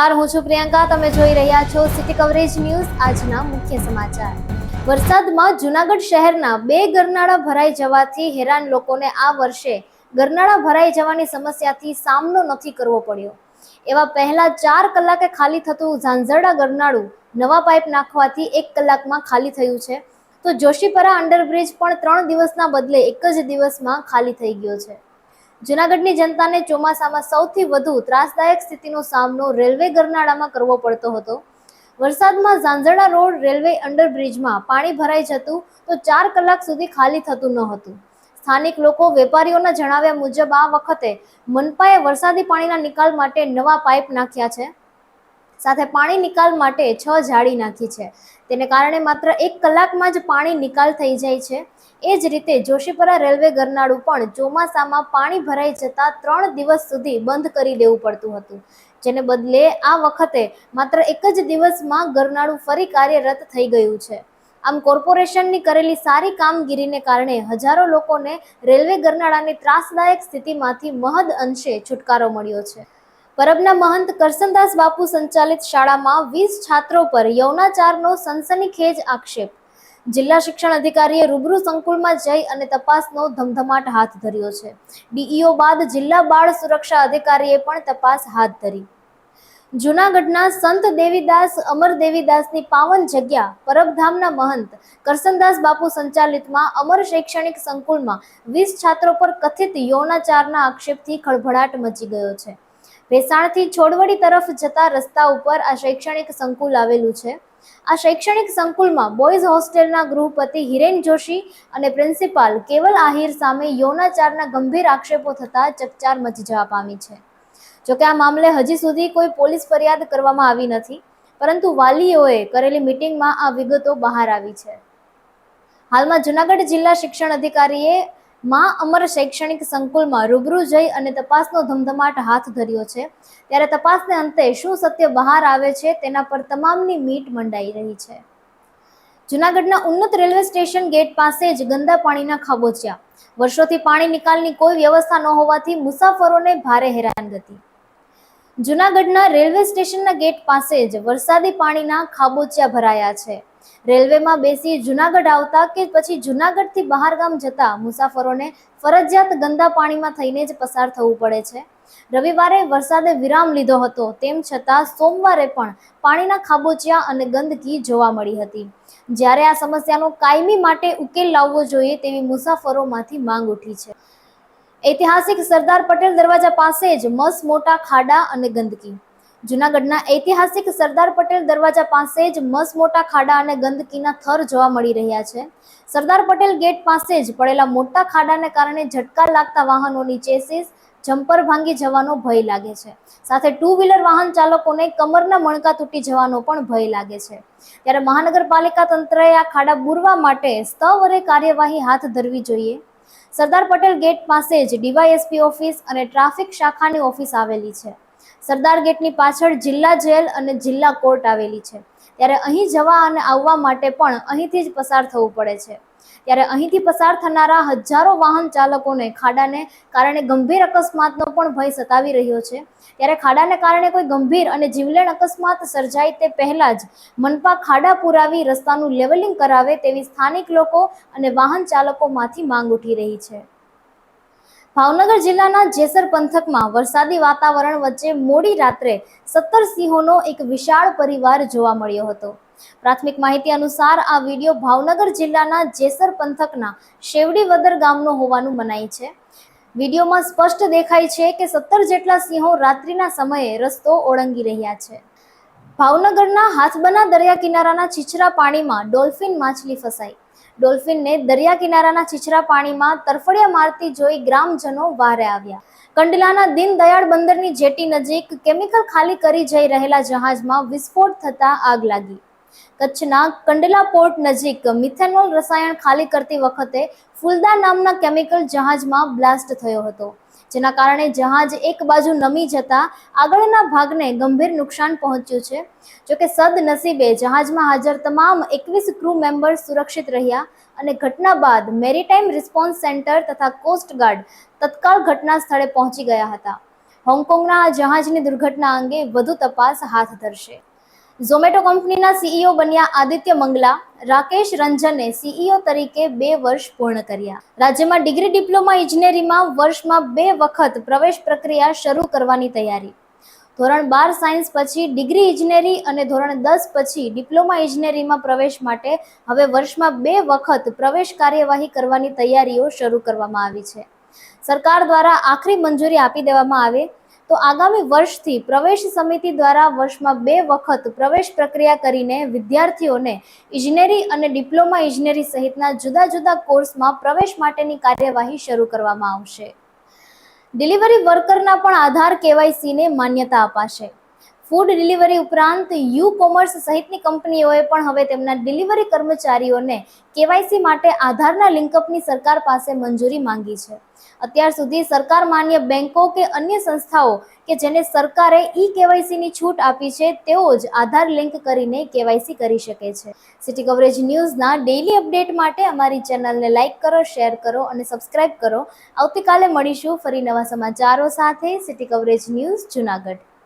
નમસ્કાર, હું છું પ્રિયંકા. તમે જોઈ રહ્યા છો સિટી કવરેજ ન્યૂઝ આજના મુખ્ય સમાચાર. વરસાદમાં જુનાગઢ શહેરના બે ગરનાળા ભરાઈ જવાથી હેરાન લોકોને આ વર્ષે ગરનાળા ભરાઈ જવાની સમસ્યાથી સામનો નથી કરવો પડ્યો. એવા પહેલા ચાર કલાકે ખાલી થતું ઝાંઝરડા ગરનાળું નવા પાઇપ નાખવાથી એક કલાકમાં ખાલી થયું છે. તો જોશીપરા અંડરબ્રિજ પણ ત્રણ દિવસના બદલે એક જ દિવસમાં ખાલી થઈ ગયો છે. જૂનાગઢની જનતાને ચોમાસામાં સૌથી વધુ ત્રાસદાયક સ્થિતિનો સામનો રેલવે ગરનાળામાં કરવો પડતો હતો. વરસાદમાં ઝાંઝરડા રોડ રેલવે અંડરબ્રિજમાં પાણી ભરાઈ જતું તો ચાર કલાક સુધી ખાલી થતું ન હતું. સ્થાનિક લોકો વેપારીઓના જણાવ્યા મુજબ આ વખતે મનપાએ વરસાદી પાણીના નિકાલ માટે નવા પાઇપ નાખ્યા છે. સાથે પાણી નિકાલ માટે છ જાળી નાખી છે. તેને કારણે માત્ર એક કલાકમાં જ પાણી નિકાલ થઈ જાય છે. એ જ રીતે જોશીપરા રેલવે ગરનાળું પણ ચોમાસામાં પાણી ભરાઈ જતા ત્રણ દિવસ સુધી બંધ કરી દેવું પડતું હતું. જેને બદલે આ વખતે માત્ર એક જ દિવસમાં ગરનાળું ફરી કાર્યરત થઈ ગયું છે. આમ કોર્પોરેશનની કરેલી સારી કામગીરીને કારણે હજારો લોકોને રેલવે ગરનાળાની ત્રાસદાયક સ્થિતિમાંથી મહદ અંશે છુટકારો મળ્યો છે. પરબના મહંત કરસનદાસ બાપુ સંચાલિત શાળામાં વીસ છાત્રો પર યૌનાચારનો સનસનીખેજ આક્ષેપ. જિલ્લા શિક્ષણ અધિકારીએ રૂબરૂ સંકુલમાં જઈ અને તપાસનો ધમધમાટ હાથ ધર્યો છે. ડીઈઓ બાદ જિલ્લા બાળ સુરક્ષા અધિકારીએ પણ તપાસ હાથ ધરી. જૂનાગઢના સંત દેવીદાસ, અમર દેવીદાસની પાવન જગ્યા પરબધામના મહંત કરસનદાસ બાપુ સંચાલિતમાં અમર શૈક્ષણિક સંકુલમાં વીસ છાત્રો પર કથિત યૌનાચારના આક્ષેપથી ખળભળાટ મચી ગયો છે. ભેસાણથી છોડવડી તરફ જતા રસ્તા ઉપર આ શૈક્ષણિક સંકુલ આવેલું છે. આ શૈક્ષણિક સંકુલમાં બોયઝ હોસ્ટેલના ગૃહપતિ હિરેન જોશી અને પ્રિન્સિપાલ કેવલ આહિર સામે યૌનાચારના ગંભીર આક્ષેપો થતા ચકચાર મચી જવા પામી છે. જોકે આ મામલે હજી સુધી કોઈ પોલીસ ફરિયાદ કરવામાં આવી નથી, પરંતુ વાલીઓએ કરેલી મિટિંગમાં આ વિગતો બહાર આવી છે. હાલમાં જુનાગઢ જિલ્લા શિક્ષણ અધિકારીએ માં અમર શૈક્ષણિક સંકુલમાં રૂબરૂ જઈ અને તપાસનો ધમધમાટ હાથ ધર્યો છે. ત્યારે તપાસને અંતે શું સત્ય બહાર આવે છે તેના પર તમામની મીટ મંડાઈ રહી છે. જુનાગઢના ઉન્નત રેલવે સ્ટેશન ગેટ પાસે જ ગંદા પાણીના ખાબોચિયા. વર્ષોથી પાણી નિકાલની કોઈ વ્યવસ્થા ન હોવાથી મુસાફરોને ભારે હેરાનગતિ. જુનાગઢના રેલવે સ્ટેશનના ગેટ પાસે જ વરસાદી પાણીના ખાબોચિયા ભરાયા છે. રેલવેમાં બેસી જુનાગઢ આવતા કે પછી જુનાગઢથી બહાર ગામ જતા મુસાફરોને ફરજિયાત ગંદા પાણીમાં થઈને જ પસાર થવું પડે છે. રવિવારે વરસાદે વિરામ લીધો હતો, તેમ છતાં સોમવારે પણ પાણીના ખાબોચિયા અને ગંદકી જોવા મળી હતી. જ્યારે આ સમસ્યાનો કાયમી માટે ઉકેલ લાવવો જોઈએ તેવી મુસાફરોમાંથી માંગ ઉઠી છે. ઐતિહાસિક સરદાર પટેલ દરવાજા પાસે જ મસ મોટા ખાડા અને ગંદકી જુનાગઢના ઐતિહાસિક સરદાર પટેલ દરવાજા પાસે જ મસ મોટા ખાડા અને ગંદકીના થર જોવા મળી રહ્યા છે. સરદાર પટેલ ગેટ પાસે જ પડેલા મોટા ખાડાને કારણે ઝટકા લાગતા વાહનોની ચેસીસ જમ્પર ભાંગી જવાનો ભય લાગે છે. સાથે ટુ વ્હીલર વાહન ચાલકોને કમરના મણકા તૂટી જવાનો પણ ભય લાગે છે. ત્યારે મહાનગરપાલિકા તંત્રએ આ ખાડા બુરવા માટે સ્તવરે કાર્યવાહી હાથ ધરવી જોઈએ. સરદાર પટેલ ગેટ પાસે જ ડીવાયએસપી ઓફિસ અને ટ્રાફિક શાખાની ઓફિસ આવેલી છે. સરદાર ગેટની પાછળ જિલ્લા જેલ અને જિલ્લા કોર્ટ આવેલી છે. ત્યારે અહીં જવા અને આવવા માટે પણ અહીંથી જ પસાર થવું પડે છે. ત્યારે અહીંથી પસાર થનારા હજારો વાહન ચાલકોને ખાડાને કારણે ગંભીર અકસ્માતનો પણ ભય સતાવી રહ્યો છે. ત્યારે ખાડાને કારણે કોઈ ગંભીર અને જીવલેણ અકસ્માત સર્જાય તે પહેલા જ મનપા ખાડા પુરાવી રસ્તાનું લેવલિંગ કરાવે તેવી સ્થાનિક લોકો અને વાહન ચાલકોમાંથી માંગ ઉઠી રહી છે. ભાવનગર જિલ્લાના જેસર પંથકમાં વરસાદી વાતાવરણ વચ્ચે મોડી રાત્રે સત્તર સિંહોનો એક વિશાળ પરિવાર જોવા મળ્યો હતો. પ્રાથમિક માહિતી અનુસાર આ વીડિયો ભાવનગર જિલ્લાના જેસર પંથકના શેવડીવદર ગામનો હોવાનું મનાય છે. વિડીયોમાં સ્પષ્ટ દેખાય છે કે સત્તર જેટલા સિંહો રાત્રિના સમયે રસ્તો ઓળંગી રહ્યા છે. ભાવનગરના હાથબના દરિયા કિનારાના છીછરા પાણીમાં ડોલ્ફિન માછલી ફસાઈ. ડોલ્ફિનને દરિયા કિનારાના છીછરા પાણીમાં તરફડિયા મારતી જોઈ ગ્રામજનો વારે આવ્યા. કંડલાના દીનદયાળ બંદરની જેટી નજીક કેમિકલ ખાલી કરી જઈ રહેલા જહાજમાં વિસ્ફોટ થતા આગ લાગી. કચ્છના કંડલા પોર્ટ નજીક મિથેનોલ રસાયણ ખાલી કરતી વખતે ફૂલદા નામના કેમિકલ જહાજમાં બ્લાસ્ટ થયો હતો. જેના કારણે જહાજ એક બાજુ નમી જતા આગળના ભાગને ગંભીર નુકસાન પહોંચ્યું છે. જોકે સદનસીબે જહાજમાં હાજર તમામ એકવીસ ક્રૂ મેમ્બર્સ સુરક્ષિત રહ્યા અને ઘટના બાદ મેરીટાઈમ રિસ્પોન્સ સેન્ટર તથા કોસ્ટગાર્ડ તત્કાળ ઘટના સ્થળે પહોંચી ગયા હતા. હોંગકોંગના આ જહાજની દુર્ઘટના અંગે વધુ તપાસ હાથ ધરશે. ઝોમેટો કંપનીના સીઈઓ બન્યા આદિત્ય મંગલા, રાકેશ રંજને સીઈઓ તરીકે બે વર્ષ પૂર્ણ કર્યા. રાજ્યમાં ડિગ્રી ડિપ્લોમા ઇજનેરીમાં વર્ષમાં બે વખત પ્રવેશ પ્રક્રિયા શરૂ કરવાની તૈયારી. ધોરણ બાર સાયન્સ પછી ડિગ્રી ઇજનેરી અને ધોરણ દસ પછી ડિપ્લોમા ઇજનેરીમાં પ્રવેશ માટે હવે વર્ષમાં બે વખત પ્રવેશ કાર્યવાહી કરવાની તૈયારીઓ શરૂ કરવામાં આવી છે. સરકાર દ્વારા આખરી મંજૂરી આપી દેવામાં આવે તો આગામી વર્ષથી પ્રવેશ સમિતિ દ્વારા વર્ષમાં બે વખત પ્રવેશ પ્રક્રિયા કરીને વિદ્યાર્થીઓને ઇજનેરી અને ડિપ્લોમા ઇજનેરી સહિતના જુદા જુદા કોર્સમાં પ્રવેશ માટેની કાર્યવાહી શરૂ કરવામાં આવશે. ડિલિવરી વર્કરના પણ આધાર કેવાયસીને માન્યતા અપાશે. ફૂડ ડિલિવરી ઉપરાંત યુ કોમર્સ સહિતની કંપનીઓએ પણ હવે તેમના ડિલિવરી કર્મચારીઓને કેવાયસી માટે આધારના લિંકઅપની સરકાર પાસે મંજૂરી માંગી છે. અત્યાર સુધી સરકાર માન્ય બેંકો કે અન્ય સંસ્થાઓ કે જેને સરકારે ઈ કેવાયસીની છૂટ આપી છે, તેઓ જ આધાર લિંક કરીને કેવાયસી કરી શકે છે. સિટી કવરેજ ન્યૂઝના ડેઇલી અપડેટ માટે અમારી ચેનલને લાઇક કરો શેર કરો અને સબસ્ક્રાઇબ કરો. આવતીકાલે મળીશું ફરી નવા સમાચારો સાથે. City coverage news Junagadh.